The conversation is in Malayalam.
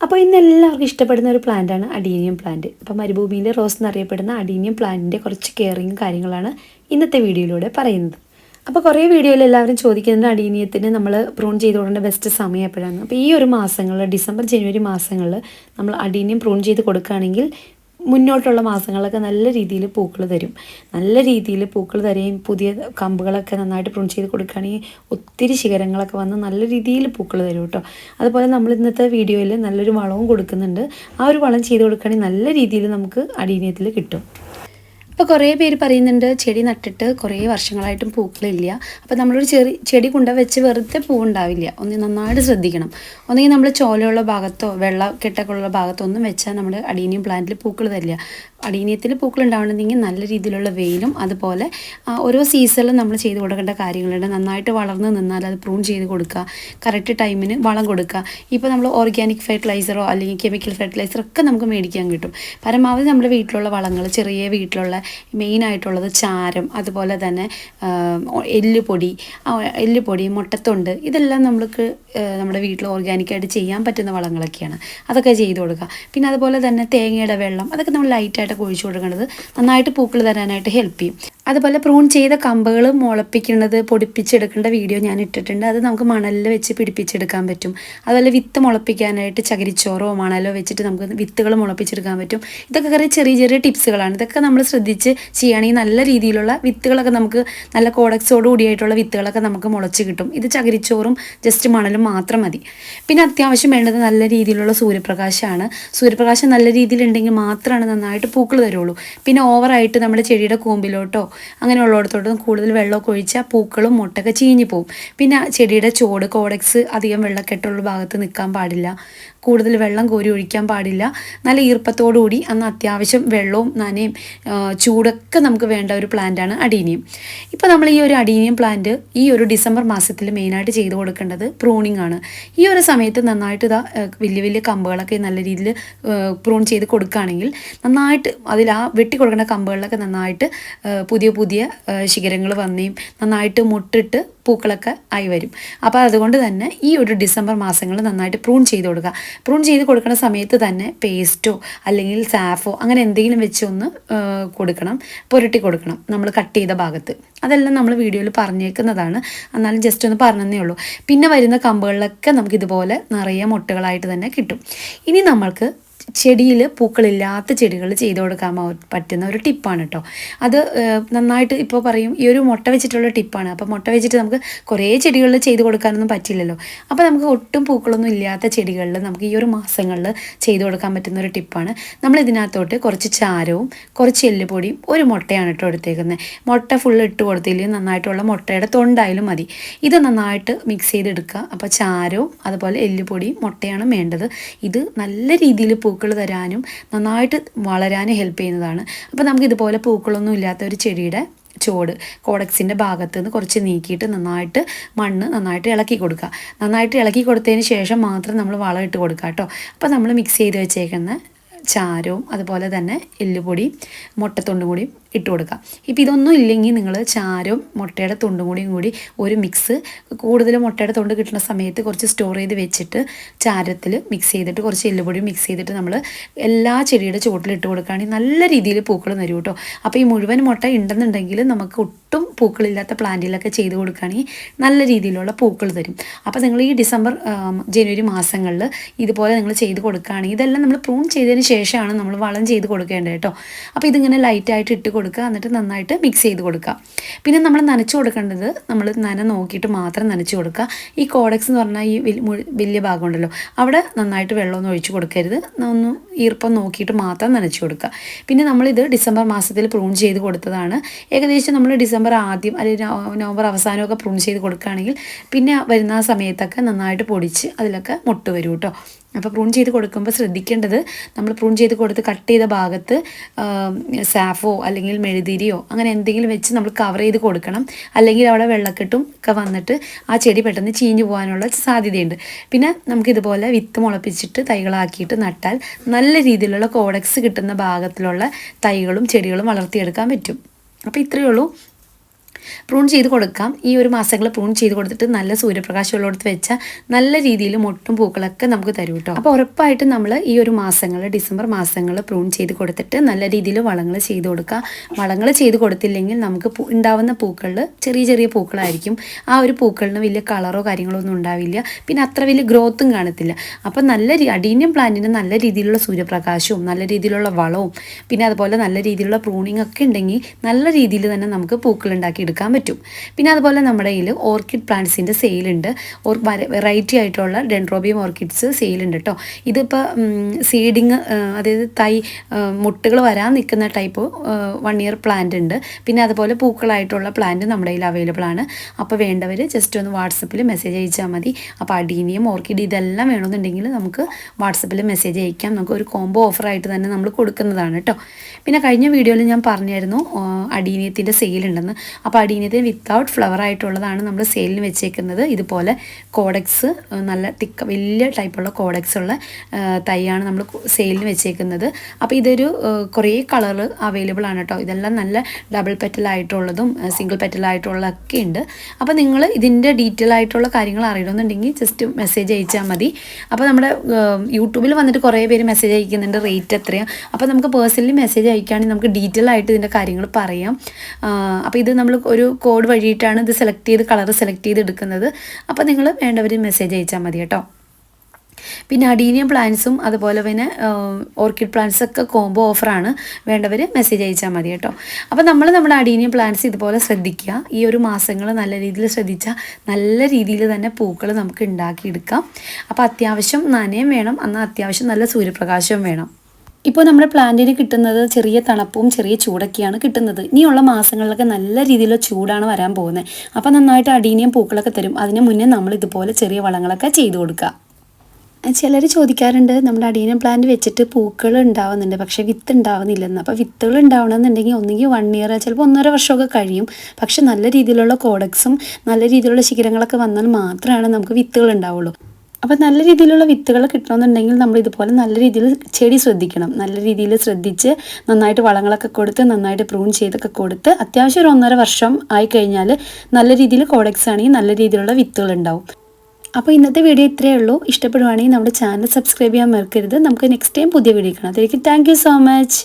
അപ്പോൾ ഇന്ന് എല്ലാവർക്കും ഇഷ്ടപ്പെടുന്ന ഒരു പ്ലാന്റാണ് അഡീനിയം പ്ലാന്റ് അപ്പോൾ മരുഭൂമിയിലെ റോസ് എന്നറിയപ്പെടുന്ന അഡീനിയം പ്ലാന്റിന്റെ കുറച്ച് കെയറിങ് കാര്യങ്ങളാണ് ഇന്നത്തെ വീഡിയോയിലൂടെ പറയുന്നത്. അപ്പോൾ കുറേ വീഡിയോയിൽ എല്ലാവരും ചോദിക്കുന്നുണ്ട് അഡീനിയത്തിന് നമ്മൾ പ്രൂൺ ചെയ്ത് കൊടുക്കേണ്ട ബെസ്റ്റ് സമയം എപ്പോഴാണ്? അപ്പോൾ ഈ ഒരു മാസങ്ങളിൽ ഡിസംബർ ജനുവരി മാസങ്ങളിൽ നമ്മൾ അഡീനിയം പ്രൂൺ ചെയ്ത് കൊടുക്കുകയാണെങ്കിൽ മുന്നോട്ടുള്ള മാസങ്ങളൊക്കെ നല്ല രീതിയിൽ പൂക്കൾ തരും. നല്ല രീതിയിൽ പൂക്കൾ തരുകയും പുതിയ കമ്പുകളൊക്കെ നന്നായിട്ട് പ്രൂൺ ചെയ്ത് കൊടുക്കുകയാണെങ്കിൽ ഒത്തിരി ശിഖരങ്ങളൊക്കെ വന്ന് നല്ല രീതിയിൽ പൂക്കൾ തരും കേട്ടോ. അതുപോലെ നമ്മൾ ഇന്നത്തെ വീഡിയോയിൽ നല്ലൊരു വളവും കൊടുക്കുന്നുണ്ട്. ആ ഒരു വളം ചെയ്ത് കൊടുക്കുകയാണെങ്കിൽ നല്ല രീതിയിൽ നമുക്ക് അടിയനത്തിൽ കിട്ടും. അപ്പോൾ കുറേ പേര് പറയുന്നുണ്ട് ചെടി നട്ടിട്ട് കുറേ വർഷങ്ങളായിട്ടും പൂക്കളില്ല. അപ്പോൾ നമ്മളൊരു ചെറി ചെടി കൊണ്ട വെച്ച് വെറുതെ പൂവുണ്ടാവില്ല. ഒന്ന് നന്നായിട്ട് ശ്രദ്ധിക്കണം. ഒന്നെങ്കിൽ നമ്മൾ ചോലയുള്ള ഭാഗത്തോ വെള്ള കെട്ടൊക്കെ ഉള്ള ഭാഗത്തോ ഒന്നും വെച്ചാൽ നമ്മുടെ അടീനിയം പ്ലാന്റിൽ പൂക്കൾ തരില്ല അടീനിയത്തിൽ പൂക്കൾ ഉണ്ടാവണമെങ്കിൽ നല്ല രീതിയിലുള്ള വെയിലും അതുപോലെ ഓരോ സീസണിലും നമ്മൾ ചെയ്ത് കൊടുക്കേണ്ട കാര്യങ്ങളുണ്ട്. നന്നായിട്ട് വളർന്ന് നിന്നാൽ അത് പ്രൂൺ ചെയ്ത് കൊടുക്കുക. കറക്റ്റ് ടൈമിന് വളം കൊടുക്കുക. ഇപ്പോൾ നമ്മൾ ഓർഗാനിക് ഫെർട്ടിലൈസറോ അല്ലെങ്കിൽ കെമിക്കൽ ഫെർട്ടിലൈസറോ ഒക്കെ നമുക്ക് മേടിക്കാൻ കിട്ടും. പരമാവധി നമ്മുടെ വീട്ടിലുള്ള വളങ്ങൾ ചെറിയ വീട്ടിലുള്ള മെയിനായിട്ടുള്ളത് ചാരം അതുപോലെ തന്നെ എല്ലുപൊടി എല്ലുപൊടി മുട്ടത്തൊണ്ട് ഇതെല്ലാം നമ്മൾക്ക് നമ്മുടെ വീട്ടിൽ ഓർഗാനിക്കായിട്ട് ചെയ്യാൻ പറ്റുന്ന വളങ്ങളൊക്കെയാണ്. അതൊക്കെ ചെയ്ത് കൊടുക്കുക. പിന്നെ അതുപോലെ തന്നെ തേങ്ങയുടെ വെള്ളം അതൊക്കെ നമ്മൾ ലൈറ്റായിട്ടൊക്കെ ഒഴിച്ചു കൊടുക്കേണ്ടത് നന്നായിട്ട് പൂക്കൾ തരാനായിട്ട് ഹെൽപ്പ് ചെയ്യും. അതുപോലെ പ്രൂൺ ചെയ്ത കമ്പുകൾ മുളപ്പിക്കുന്നത് പൊടിപ്പിച്ചെടുക്കേണ്ട വീഡിയോ ഞാൻ ഇട്ടിട്ടുണ്ട്. അത് നമുക്ക് മണലിൽ വെച്ച് പിടിപ്പിച്ചെടുക്കാൻ പറ്റും. അതുപോലെ വിത്ത് മുളപ്പിക്കാനായിട്ട് ചകിരിച്ചോറോ മണലോ വെച്ചിട്ട് നമുക്ക് വിത്തുകൾ മുളപ്പിച്ചെടുക്കാൻ പറ്റും. ഇതൊക്കെ കുറേ ചെറിയ ചെറിയ ടിപ്സുകളാണ്. ഇതൊക്കെ നമ്മൾ ശ്രദ്ധിച്ച് ചെയ്യുകയാണെങ്കിൽ നല്ല രീതിയിലുള്ള വിത്തുകളൊക്കെ നമുക്ക് നല്ല കോഡക്സോട് കൂടിയായിട്ടുള്ള വിത്തുകളൊക്കെ നമുക്ക് മുളച്ച് കിട്ടും. ഇത് ചകിരിച്ചോറും ജസ്റ്റ് മണലും മാത്രം മതി. പിന്നെ അത്യാവശ്യം വേണ്ടത് നല്ല രീതിയിലുള്ള സൂര്യപ്രകാശമാണ്. സൂര്യപ്രകാശം നല്ല രീതിയിലുണ്ടെങ്കിൽ മാത്രമാണ് നന്നായിട്ട് പൂക്കൾ തരുള്ളൂ. പിന്നെ ഓവറായിട്ട് നമ്മുടെ ചെടിയുടെ കൂമ്പിലോട്ടോ അങ്ങനെയുള്ളിടത്തോട്ടും കൂടുതൽ വെള്ളമൊക്കെ ഒഴിച്ചാൽ പൂക്കളും മുട്ടൊക്കെ ചീഞ്ഞു പോകും പിന്നെ ചെടിയുടെ ചോട് കോഡക്സ് അധികം വെള്ളക്കെട്ടുള്ള ഭാഗത്ത് നിൽക്കാൻ പാടില്ല. കൂടുതൽ വെള്ളം കോരി ഒഴിക്കാൻ പാടില്ല. നല്ല ഈർപ്പത്തോടു കൂടി അന്ന് അത്യാവശ്യം വെള്ളവും നനയും ചൂടൊക്കെ നമുക്ക് വേണ്ട ഒരു പ്ലാന്റാണ് അഡീനിയം ഇപ്പോൾ നമ്മൾ ഈ ഒരു അഡീനിയം പ്ലാന്റ് ഈ ഒരു ഡിസംബർ മാസത്തിൽ മെയിനായിട്ട് ചെയ്തു കൊടുക്കേണ്ടത് പ്രൂണിംഗ് ആണ്. ഈ ഒരു സമയത്ത് നന്നായിട്ട് ഇതാ വലിയ വലിയ കമ്പുകളൊക്കെ നല്ല രീതിയിൽ പ്രൂൺ ചെയ്ത് കൊടുക്കുകയാണെങ്കിൽ നന്നായിട്ട് അതിൽ ആ വെട്ടി കൊടുക്കുന്ന കമ്പുകളിലൊക്കെ നന്നായിട്ട് ആ, പുതിയ പുതിയ ശിഖരങ്ങൾ വന്നേയും നന്നായിട്ട് മുട്ടിട്ട് പൂക്കളൊക്കെ ആയി വരും. അപ്പോൾ അതുകൊണ്ട് തന്നെ ഈ ഒരു ഡിസംബർ മാസങ്ങൾ നന്നായിട്ട് പ്രൂൺ ചെയ്ത് കൊടുക്കുക. പ്രൂൺ ചെയ്ത് കൊടുക്കുന്ന സമയത്ത് തന്നെ പേസ്റ്റോ അല്ലെങ്കിൽ സാഫോ അങ്ങനെ എന്തെങ്കിലും വെച്ച് ഒന്ന് കൊടുക്കണം പുരട്ടി കൊടുക്കണം നമ്മൾ കട്ട് ചെയ്ത ഭാഗത്ത്. അതെല്ലാം നമ്മൾ വീഡിയോയിൽ പറഞ്ഞേക്കുന്നതാണ്. എന്നാലും ജസ്റ്റ് ഒന്ന് പറഞ്ഞതേ ഉള്ളൂ. പിന്നെ വരുന്ന കമ്പുകളിലൊക്കെ നമുക്കിതുപോലെ നിറയെ മുട്ടകളായിട്ട് തന്നെ കിട്ടും. ഇനി നമ്മൾക്ക് ചെടിയിൽ പൂക്കളില്ലാത്ത ചെടികൾ ചെയ്ത് കൊടുക്കാൻ പ- പറ്റുന്ന ഒരു ടിപ്പാണ് കേട്ടോ അത് നന്നായിട്ട് ഇപ്പോൾ പറയും ഈ ഒരു മുട്ട വെച്ചിട്ടുള്ള ടിപ്പാണ്. അപ്പോൾ മുട്ട വെച്ചിട്ട് നമുക്ക് കുറേ ചെടികളിൽ ചെയ്ത് കൊടുക്കാനൊന്നും പറ്റില്ലല്ലോ. അപ്പോൾ നമുക്ക് ഒട്ടും പൂക്കളൊന്നും ഇല്ലാത്ത ചെടികളിൽ നമുക്ക് ഈ ഒരു മാസങ്ങളിൽ ചെയ്ത് കൊടുക്കാൻ പറ്റുന്ന ഒരു ടിപ്പാണ്. നമ്മൾ ഇതിനകത്തോട്ട് കുറച്ച് ചാരവും കുറച്ച് എല്ലുപൊടിയും ഒരു മുട്ടയാണ് കേട്ടോ എടുത്തേക്കുന്നത് മുട്ട ഫുൾ ഇട്ട് കൊടുത്തില്ലെങ്കിൽ നന്നായിട്ടുള്ള മുട്ടയുടെ തൊണ്ടായാലും മതി. ഇത് നന്നായിട്ട് മിക്സ് ചെയ്തെടുക്കുക. അപ്പോൾ ചാരവും അതുപോലെ എല്ലുപൊടിയും മുട്ടയാണ് വേണ്ടത്. ഇത് നല്ല രീതിയിൽ പൂക്കൾ തരാനും നന്നായിട്ട് വളരാനും ഹെൽപ്പ് ചെയ്യുന്നതാണ്. അപ്പോൾ നമുക്ക് ഇതുപോലെ പൂക്കളൊന്നും ഇല്ലാത്ത ഒരു ചെടിയുടെ ചോട് കോഡക്സിന്റെ ഭാഗത്ത് നിന്ന് കുറച്ച് നീക്കിയിട്ട് നന്നായിട്ട് മണ്ണ് നന്നായിട്ട് ഇളക്കി കൊടുക്കുക. നന്നായിട്ട് ഇളക്കി കൊടുത്തതിന് ശേഷം മാത്രം നമ്മൾ വളം ഇട്ട് കൊടുക്കുക കേട്ടോ. അപ്പോൾ നമ്മൾ മിക്സ് ചെയ്ത് വെച്ചേക്കുന്ന ചാരവും അതുപോലെ തന്നെ എല്ലുപൊടിയും മുട്ടത്തൊണ്ടും കൂടിയും ഇട്ട് കൊടുക്കാം ഇപ്പം ഇതൊന്നും ഇല്ലെങ്കിൽ നിങ്ങൾ ചാരവും മുട്ടയുടെ തൊണ്ടും കൂടിയും കൂടി ഒരു മിക്സ് കൂടുതൽ മുട്ടയുടെ തൊണ്ട് കിട്ടുന്ന സമയത്ത് കുറച്ച് സ്റ്റോർ ചെയ്ത് വെച്ചിട്ട് ചാരത്തിൽ മിക്സ് ചെയ്തിട്ട് കുറച്ച് എല്ലുപൊടിയും മിക്സ് ചെയ്തിട്ട് നമ്മൾ എല്ലാ ചെടിയുടെ ചുവട്ടിൽ ഇട്ട് കൊടുക്കുകയാണെങ്കിൽ നല്ല രീതിയിൽ പൂക്കൾ തരും കേട്ടോ. അപ്പോൾ ഈ മുഴുവൻ മുട്ട ഉണ്ടെന്നുണ്ടെങ്കിൽ നമുക്ക് ഒട്ടും പൂക്കളില്ലാത്ത പ്ലാന്റിലൊക്കെ ചെയ്ത് കൊടുക്കുകയാണെങ്കിൽ നല്ല രീതിയിലുള്ള പൂക്കൾ തരും. അപ്പോൾ നിങ്ങൾ ഈ ഡിസംബർ ജനുവരി മാസങ്ങളിൽ ഇതുപോലെ നിങ്ങൾ ചെയ്ത് കൊടുക്കുകയാണെങ്കിൽ ഇതെല്ലാം നമ്മൾ പ്രൂൺ ചെയ്തതിന് ശേഷമാണ് നമ്മൾ വളം ചെയ്ത് കൊടുക്കേണ്ടത് കേട്ടോ. അപ്പോൾ ഇതിങ്ങനെ ലൈറ്റായിട്ട് ഇട്ട് കൊടുക്കുക എന്നിട്ട് നന്നായിട്ട് മിക്സ് ചെയ്ത് കൊടുക്കുക. പിന്നെ നമ്മൾ നനച്ച് കൊടുക്കേണ്ടത് നമ്മൾ നന നോക്കിയിട്ട് മാത്രം നനച്ച് കൊടുക്കുക. ഈ കോഡക്സ് എന്ന് പറഞ്ഞാൽ ഈ വലിയ ഭാഗം ഉണ്ടല്ലോ അവിടെ നന്നായിട്ട് വെള്ളമൊന്നും ഒഴിച്ച് കൊടുക്കരുത്. ഒന്ന് ഈർപ്പം നോക്കിയിട്ട് മാത്രം നനച്ച് കൊടുക്കുക. പിന്നെ നമ്മളിത് ഡിസംബർ മാസത്തിൽ പ്രൂൺ ചെയ്ത് കൊടുത്തതാണ്. ഏകദേശം നമ്മൾ ഡിസംബർ ആദ്യം അല്ലെങ്കിൽ നവംബർ അവസാനമൊക്കെ പ്രൂൺ ചെയ്ത് കൊടുക്കുകയാണെങ്കിൽ പിന്നെ വരുന്ന സമയത്തൊക്കെ നന്നായിട്ട് പൊടിച്ച് അതിലൊക്കെ മുട്ട് വരും കേട്ടോ. അപ്പോൾ പ്രൂൺ ചെയ്ത് കൊടുക്കുമ്പോൾ ശ്രദ്ധിക്കേണ്ടത് നമ്മൾ പ്രൂൺ ചെയ്ത് കൊടുത്ത് കട്ട് ചെയ്ത ഭാഗത്ത് സാഫോ അല്ലെങ്കിൽ മെഴുതിരിയോ അങ്ങനെ എന്തെങ്കിലും വെച്ച് നമ്മൾ കവർ ചെയ്ത് കൊടുക്കണം. അല്ലെങ്കിൽ അവിടെ വെള്ളക്കെട്ടും ഒക്കെ വന്നിട്ട് ആ ചെടി പെട്ടെന്ന് ചീഞ്ഞു പോകാനുള്ള സാധ്യതയുണ്ട്. പിന്നെ നമുക്കിതുപോലെ വിത്ത് മുളപ്പിച്ചിട്ട് തൈകളാക്കിയിട്ട് നട്ടാൽ നല്ല രീതിയിലുള്ള കോഡക്സ് കിട്ടുന്ന ഭാഗത്തിലുള്ള തൈകളും ചെടികളും വളർത്തിയെടുക്കാൻ പറ്റും. അപ്പോൾ ഇത്രയേ ഉള്ളൂ. പ്രൂൺ ചെയ്ത് കൊടുക്കാം. ഈ ഒരു മാസങ്ങൾ പ്രൂൺ ചെയ്ത് കൊടുത്തിട്ട് നല്ല സൂര്യപ്രകാശമുള്ളിടത്ത് വെച്ചാൽ നല്ല രീതിയിൽ മൊട്ടും പൂക്കളൊക്കെ നമുക്ക് തരും കേട്ടോ അപ്പോൾ ഉറപ്പായിട്ടും നമ്മൾ ഈ ഒരു മാസങ്ങൾ ഡിസംബർ മാസങ്ങൾ പ്രൂൺ ചെയ്ത് കൊടുത്തിട്ട് നല്ല രീതിയിൽ വളങ്ങൾ ചെയ്ത് കൊടുക്കുക വളങ്ങൾ ചെയ്ത് കൊടുത്തില്ലെങ്കിൽ നമുക്ക് ഉണ്ടാവുന്ന പൂക്കളിൽ ചെറിയ ചെറിയ പൂക്കളായിരിക്കും. ആ ഒരു പൂക്കളിന് വലിയ കളറോ കാര്യങ്ങളോ ഒന്നും ഉണ്ടാവില്ല. പിന്നെ അത്ര വലിയ ഗ്രോത്തും കാണത്തില്ല. അപ്പം നല്ല അഡീനിയം പ്ലാന്റിന് നല്ല രീതിയിലുള്ള സൂര്യപ്രകാശവും നല്ല രീതിയിലുള്ള വളവും പിന്നെ അതുപോലെ നല്ല രീതിയിലുള്ള പ്രൂണിംഗ് ഒക്കെ ഉണ്ടെങ്കിൽ നല്ല രീതിയിൽ തന്നെ നമുക്ക് പൂക്കൾ ഉണ്ടാക്കി എടുക്കാൻ പറ്റും. പിന്നെ അതുപോലെ നമ്മുടെ കയ്യിൽ ഓർക്കിഡ് പ്ലാന്റ്സിന്റെ സെയിലുണ്ട്. ഓർ വെറൈറ്റി ആയിട്ടുള്ള ഡെൻഡ്രോബിയം ഓർക്കിഡ്സ് സെയിലുണ്ട് കേട്ടോ. ഇതിപ്പോൾ സീഡിങ് അതായത് തൈ മുട്ടുകൾ വരാൻ നിൽക്കുന്ന ടൈപ്പ് വൺ ഇയർ പ്ലാന്റ് ഉണ്ട്. പിന്നെ അതുപോലെ പൂക്കളായിട്ടുള്ള പ്ലാന്റ് നമ്മുടെ കയ്യിൽ അവൈലബിൾ ആണ്. അപ്പോൾ വേണ്ടവർ ജസ്റ്റ് ഒന്ന് വാട്സപ്പിൽ മെസ്സേജ് അയച്ചാൽ മതി. അപ്പോൾ അഡീനിയം ഓർക്കിഡ് ഇതെല്ലാം വേണമെന്നുണ്ടെങ്കിൽ നമുക്ക് വാട്സപ്പിൽ മെസ്സേജ് അയക്കാം. നമുക്ക് ഒരു കോംബോ ഓഫറായിട്ട് തന്നെ നമ്മൾ കൊടുക്കുന്നതാണ് കേട്ടോ. പിന്നെ കഴിഞ്ഞ വീഡിയോയിൽ ഞാൻ പറഞ്ഞായിരുന്നു അഡീനിയത്തിന്റെ സെയിൽ ഉണ്ടെന്ന് അപ്പോൾ വിത്തൗട്ട് ഫ്ലവർ ആയിട്ടുള്ളതാണ് നമ്മൾ സെയിലിന് വെച്ചേക്കുന്നത്. ഇതുപോലെ കോഡക്സ് നല്ല തിക്ക വലിയ ടൈപ്പുള്ള കോഡക്സ് ഉള്ള തൈയാണ് നമ്മൾ സെയിലിന് വെച്ചേക്കുന്നത്. അപ്പോൾ ഇതൊരു കുറേ കളർ അവൈലബിൾ ആണ് കേട്ടോ ഇതെല്ലാം നല്ല ഡബിൾ പെറ്റലായിട്ടുള്ളതും സിംഗിൾ പെറ്റലായിട്ടുള്ളതൊക്കെ ഉണ്ട് അപ്പോൾ നിങ്ങൾ ഇതിന്റെ ഡീറ്റെയിൽ ആയിട്ടുള്ള കാര്യങ്ങൾ അറിയണമെന്നുണ്ടെങ്കിൽ ജസ്റ്റ് മെസ്സേജ് അയച്ചാൽ മതി. അപ്പോൾ നമ്മുടെ യൂട്യൂബിൽ വന്നിട്ട് കുറേ പേര് മെസ്സേജ് അയക്കുന്നുണ്ട് റേറ്റ് എത്രയാണ് അപ്പോൾ നമുക്ക് പേഴ്സണലി മെസ്സേജ് അയക്കുകയാണെങ്കിൽ നമുക്ക് ഡീറ്റെയിൽ ആയിട്ട് ഇതിന്റെ കാര്യങ്ങൾ പറയാം. അപ്പോൾ ഇത് നമ്മൾ ഒരു കോഡ് വഴിയിട്ടാണ് ഇത് സെലക്ട് ചെയ്ത് കളർ സെലക്ട് ചെയ്ത് എടുക്കുന്നത്. അപ്പോൾ നിങ്ങൾ വേണ്ടവർ മെസ്സേജ് അയച്ചാൽ മതി കേട്ടോ. പിന്നെ അഡീനിയം പ്ലാന്റ്സും അതുപോലെ പിന്നെ ഓർക്കിഡ് പ്ലാന്റ്സ് ഒക്കെ കോംബോ ഓഫറാണ് വേണ്ടവർ മെസ്സേജ് അയച്ചാൽ മതി കേട്ടോ. അപ്പോൾ നമ്മൾ നമ്മുടെ അഡീനിയം പ്ലാന്റ്സ് ഇതുപോലെ ശ്രദ്ധിക്കുക. ഈ ഒരു മാസങ്ങൾ നല്ല രീതിയിൽ ശ്രദ്ധിച്ചാൽ നല്ല രീതിയിൽ തന്നെ പൂക്കൾ നമുക്ക് ഉണ്ടാക്കിയെടുക്കാം. അപ്പോൾ അത്യാവശ്യം നനയും വേണം. എന്നാൽ അത്യാവശ്യം നല്ല സൂര്യപ്രകാശവും വേണം. ഇപ്പോൾ നമ്മുടെ പ്ലാന്റിന് കിട്ടുന്നത് ചെറിയ തണുപ്പും ചെറിയ ചൂടൊക്കെയാണ് കിട്ടുന്നത്. ഇനിയുള്ള മാസങ്ങളിലൊക്കെ നല്ല രീതിയിലുള്ള ചൂടാണ് വരാൻ പോകുന്നത്. അപ്പോൾ നന്നായിട്ട് അടീനിയം പൂക്കളൊക്കെ തരും. അതിന് മുന്നേ നമ്മൾ ഇതുപോലെ ചെറിയ വളങ്ങളൊക്കെ ചെയ്തു കൊടുക്കുക ചിലർ ചോദിക്കാറുണ്ട് നമ്മുടെ അടീനം പ്ലാന്റ് വെച്ചിട്ട് പൂക്കൾ ഉണ്ടാവുന്നുണ്ട് പക്ഷേ വിത്ത് ഉണ്ടാവുന്നില്ലെന്ന്. അപ്പോൾ വിത്തുകൾ ഉണ്ടാവണമെന്നുണ്ടെങ്കിൽ ഒന്നുകിൽ വൺ ഇയർ ചിലപ്പോൾ ഒന്നര വർഷമൊക്കെ കഴിയും. പക്ഷെ നല്ല രീതിയിലുള്ള കോഡക്സും നല്ല രീതിയിലുള്ള ശിഖരങ്ങളൊക്കെ വന്നാൽ മാത്രമാണ് നമുക്ക് വിത്തുകൾ ഉണ്ടാവുള്ളൂ. അപ്പോൾ നല്ല രീതിയിലുള്ള വിത്തുകൾ കിട്ടണമെന്നുണ്ടെങ്കിൽ നമ്മൾ ഇതുപോലെ നല്ല രീതിയിൽ ചെടി ശ്രദ്ധിക്കണം. നല്ല രീതിയിൽ ശ്രദ്ധിച്ച് നന്നായിട്ട് വളങ്ങളൊക്കെ കൊടുത്ത് നന്നായിട്ട് പ്രൂൺ ചെയ്തൊക്കെ കൊടുത്ത് അത്യാവശ്യം ഒരു ഒന്നര വർഷം ആയി കഴിഞ്ഞാൽ നല്ല രീതിയിൽ കോഡക്സ് ആണെങ്കിൽ നല്ല രീതിയിലുള്ള വിത്തുകൾ ഉണ്ടാവും. അപ്പോൾ ഇന്നത്തെ വീഡിയോ ഇത്രയേ ഉള്ളൂ. ഇഷ്ടപ്പെടുവാണെങ്കിൽ നമ്മുടെ ചാനൽ സബ്സ്ക്രൈബ് ചെയ്യാൻ മറക്കരുത്. നമുക്ക് നെക്സ്റ്റ് ടൈം പുതിയ വീഡിയോ കാണാം. Thank you so much.